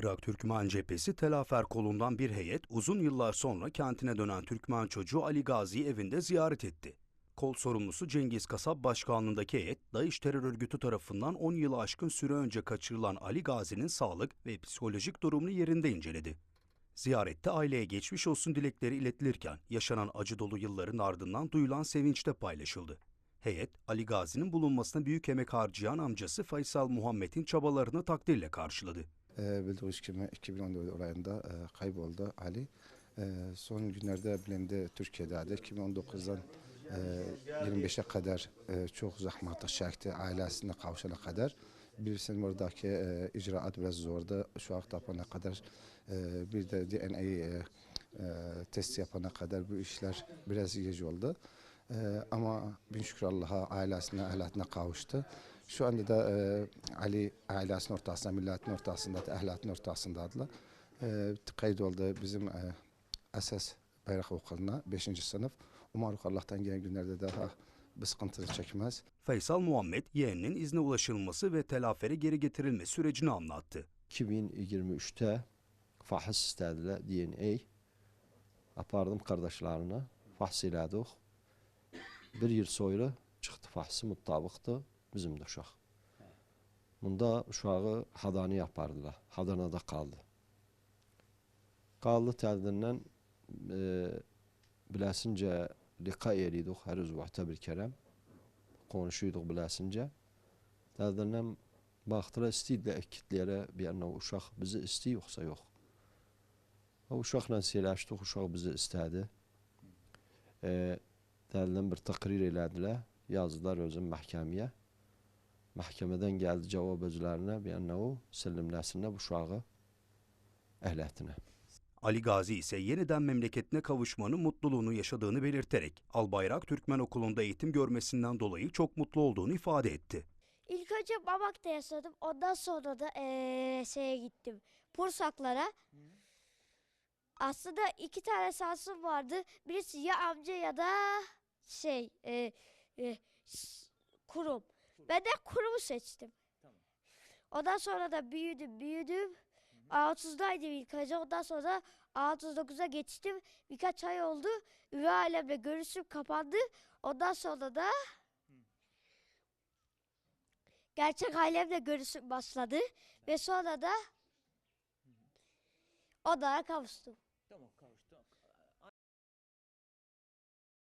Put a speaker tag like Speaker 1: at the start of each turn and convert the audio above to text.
Speaker 1: Irak Türkmen Cephesi Telafer kolundan bir heyet uzun yıllar sonra kentine dönen Türkmen çocuğu Ali Gazi'yi evinde ziyaret etti. Kol sorumlusu Cengiz Kasap başkanlığındaki heyet, DAEŞ terör örgütü tarafından 10 yılı aşkın süre önce kaçırılan Ali Gazi'nin sağlık ve psikolojik durumunu yerinde inceledi. Ziyarette aileye geçmiş olsun dilekleri iletilirken yaşanan acı dolu yılların ardından duyulan sevinç de paylaşıldı. Heyet, Ali Gazi'nin bulunmasına büyük emek harcayan amcası Faysal Muhammed'in çabalarını takdirle karşıladı.
Speaker 2: E, bildiğiniz gibi 2014 olayında e, kayboldu Ali. E, son günlerde bilindi Türkiye'de 2019'dan e, 25'e kadar e, çok zahmetli çekti ailesine kavuşana kadar. Birisinin oradaki e, icraat biraz zordu. Şu an tapana kadar e, bir de DNA e, e, test yapana kadar bu işler biraz geç oldu. E, ama bin şükür Allah'a ailesine, ehlatına kavuştu. Şu anda da e, Ali ailesinin ortasında, milletin ortasında, ehlatın ortasındadılar. E, kayıt oldu bizim e, esas bayrak okuluna 5. sınıf. Umarım Allah'tan gelen günlerde daha bir sıkıntı çekmez.
Speaker 1: Faysal Muhammed, yeğeninin izne ulaşılması ve telafere geri getirilme sürecini anlattı.
Speaker 3: 2023'te fahs istediler DNA. Apardım kardeşlerine. Fahs elədik. Bir yıl sonra çıktı fahsı mutabıktı bizim de uşaq. Bunda uşağı Hadani yapardılar. Hadana'da kaldı. Kaldı tədirindən e, biləsincə liqa eləydik hər öz vaxtda bir kərəm. Konuşuyorduk biləsincə. Tədirindən baxdılar istəyirlər əkitliyərə bir yana uşaq bizi istəyir yoxsa yox. O uşaqla söyləşdik, uşaq bizi istədi. E, Dəlindən bir təqrir elədilər, yazdılar özün məhkəməyə. Məhkəmədən gəldi cavab özlərinə, yana o səllimləsinə bu uşağı əhlətinə.
Speaker 1: Ali Gazi ise yeniden memleketine kavuşmanın mutluluğunu yaşadığını belirterek Albayrak Türkmen Okulu'nda eğitim görmesinden dolayı çok mutlu olduğunu ifade etti.
Speaker 4: İlk önce Mamak'ta yaşadım. Ondan sonra da eee şeye gittim. Pursaklara. Aslında iki tane şansım vardı. Birisi ya amca ya da şey eee, eee, s- kurum. Ben de kurumu seçtim. Ondan sonra da büyüdüm büyüdüm. A30'daydım ilk önce. Ondan sonra A39'a geçtim. Birkaç ay oldu. Üvey ailemle görüşüm kapandı. Ondan sonra da gerçek ailemle görüşüm başladı. Ve sonra da onlara kavuştum.
Speaker 5: Tamam.